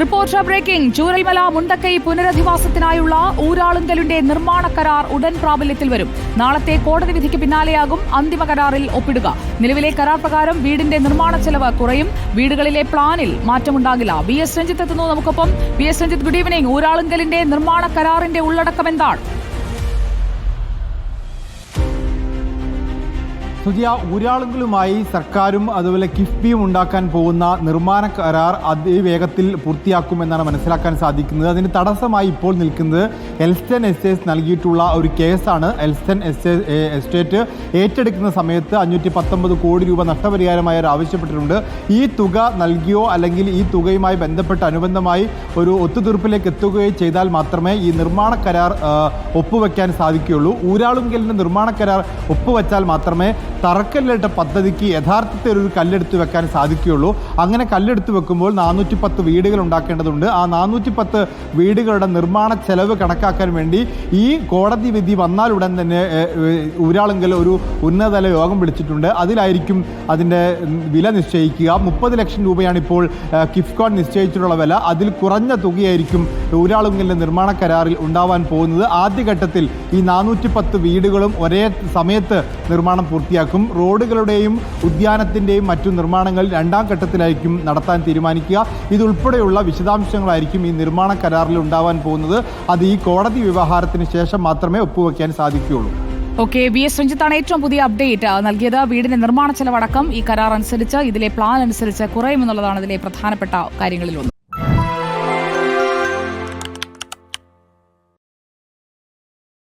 Reporter breaking Chooralmala Mundakkai പുനരധിവാസത്തിനായുള്ള ഊരാളുങ്കലിന്റെ നിർമ്മാണ കരാർ ഉടൻ പ്രാബല്യത്തിൽ വരും. നാളത്തെ കോടതി വിധിക്ക് പിന്നാലെയാകും അന്തിമ കരാറിൽ ഒപ്പിടുക. നിലവിലെ കരാർ പ്രകാരം വീടിന്റെ നിർമ്മാണ ചെലവ് കുറയും. വീടുകളിലെ പ്ലാനിൽ മാറ്റമുണ്ടാകില്ല. വി എസ് രഞ്ജിത്ത് എത്തുന്നു നമുക്കൊപ്പം. V S Ranjith good evening ഊരാളുങ്കലിന്റെ നിർമ്മാണ കരാറിന്റെ ഉള്ളടക്കം എന്താണ്? സുജിയ ഊരാളുകളുമായി സർക്കാരും അതുപോലെ കിഫ്ബിയും ഉണ്ടാക്കാൻ പോകുന്ന നിർമ്മാണ കരാർ അതിവേഗത്തിൽ പൂർത്തിയാക്കുമെന്നാണ് മനസ്സിലാക്കാൻ സാധിക്കുന്നത്. അതിന് തടസ്സമായി ഇപ്പോൾ നിൽക്കുന്നത് എൽസ്റ്റൻ എസ്റ്റേറ്റ്സ് നൽകിയിട്ടുള്ള ഒരു കേസാണ്. എൽസ്റ്റൻ എസ്റ്റേ എസ്റ്റേറ്റ് ഏറ്റെടുക്കുന്ന സമയത്ത് അഞ്ഞൂറ്റി പത്തൊമ്പത് കോടി രൂപ നഷ്ടപരിഹാരമായി അവർ ആവശ്യപ്പെട്ടിട്ടുണ്ട്. ഈ തുക നൽകിയോ അല്ലെങ്കിൽ ഈ തുകയുമായി ബന്ധപ്പെട്ട് അനുബന്ധമായി ഒരു ഒത്തുതീർപ്പിലേക്ക് എത്തുകയോ ചെയ്താൽ മാത്രമേ ഈ നിർമ്മാണ കരാർ ഒപ്പുവെക്കാൻ സാധിക്കുകയുള്ളൂ. ഊരാളുങ്കലിന്റെ നിർമ്മാണ കരാർ ഒപ്പുവെച്ചാൽ മാത്രമേ തറക്കല്ലിട്ട പദ്ധതിക്ക് യഥാർത്ഥത്തിൽ ഒരു കല്ലെടുത്ത് വെക്കാൻ സാധിക്കുകയുള്ളൂ. അങ്ങനെ കല്ലെടുത്ത് വെക്കുമ്പോൾ നാനൂറ്റി പത്ത് വീടുകൾ ഉണ്ടാക്കേണ്ടതുണ്ട്. ആ നാനൂറ്റി പത്ത് വീടുകളുടെ നിർമ്മാണ ചെലവ് കണക്കാക്കാൻ വേണ്ടി ഈ കോടതി വിധി വന്നാൽ ഉടൻ തന്നെ ഏഹ്, ഒരു ഉന്നതതല യോഗം വിളിച്ചിട്ടുണ്ട്. അതിലായിരിക്കും അതിന്റെ വില നിശ്ചയിക്കുക. മുപ്പത് ലക്ഷം രൂപയാണ് ഇപ്പോൾ കിഫ്കോൺ നിശ്ചയിച്ചിട്ടുള്ള വില. അതിൽ കുറഞ്ഞ തുകയായിരിക്കും ഊരാളുങ്കലിന്റെ നിർമ്മാണ കരാറിൽ ഉണ്ടാവാൻ പോകുന്നത്. ആദ്യഘട്ടത്തിൽ ഈ നാനൂറ്റി പത്ത് വീടുകളും ഒരേ സമയത്ത് നിർമ്മാണം പൂർത്തിയാക്കും. റോഡുകളുടെയും ഉദ്യാനത്തിന്റെയും മറ്റു നിർമ്മാണങ്ങൾ രണ്ടാം ഘട്ടത്തിലായിരിക്കും നടത്താൻ തീരുമാനിക്കുക. ഇതുൾപ്പെടെയുള്ള വിശദാംശങ്ങളായിരിക്കും ഈ നിർമ്മാണ കരാറിൽ ഉണ്ടാവാൻ പോകുന്നത്. അത് ഈ കോടതി വ്യവഹാരത്തിന് ശേഷം മാത്രമേ ഒപ്പുവെക്കാൻ സാധിക്കുകയുള്ളൂ. ഓക്കെ വി എസ് രഞ്ജിത്താണ് ഏറ്റവും പുതിയ അപ്ഡേറ്റ്. നൽകിയത് വീടിന്റെ നിർമ്മാണ ചെലവടക്കം. ഈ കരാർ അനുസരിച്ച് ഇതിലെ പ്ലാൻ അനുസരിച്ച് കുറയുമെന്നുള്ളതാണ് ഇതിലെ പ്രധാനപ്പെട്ട കാര്യങ്ങളിലൊന്ന്.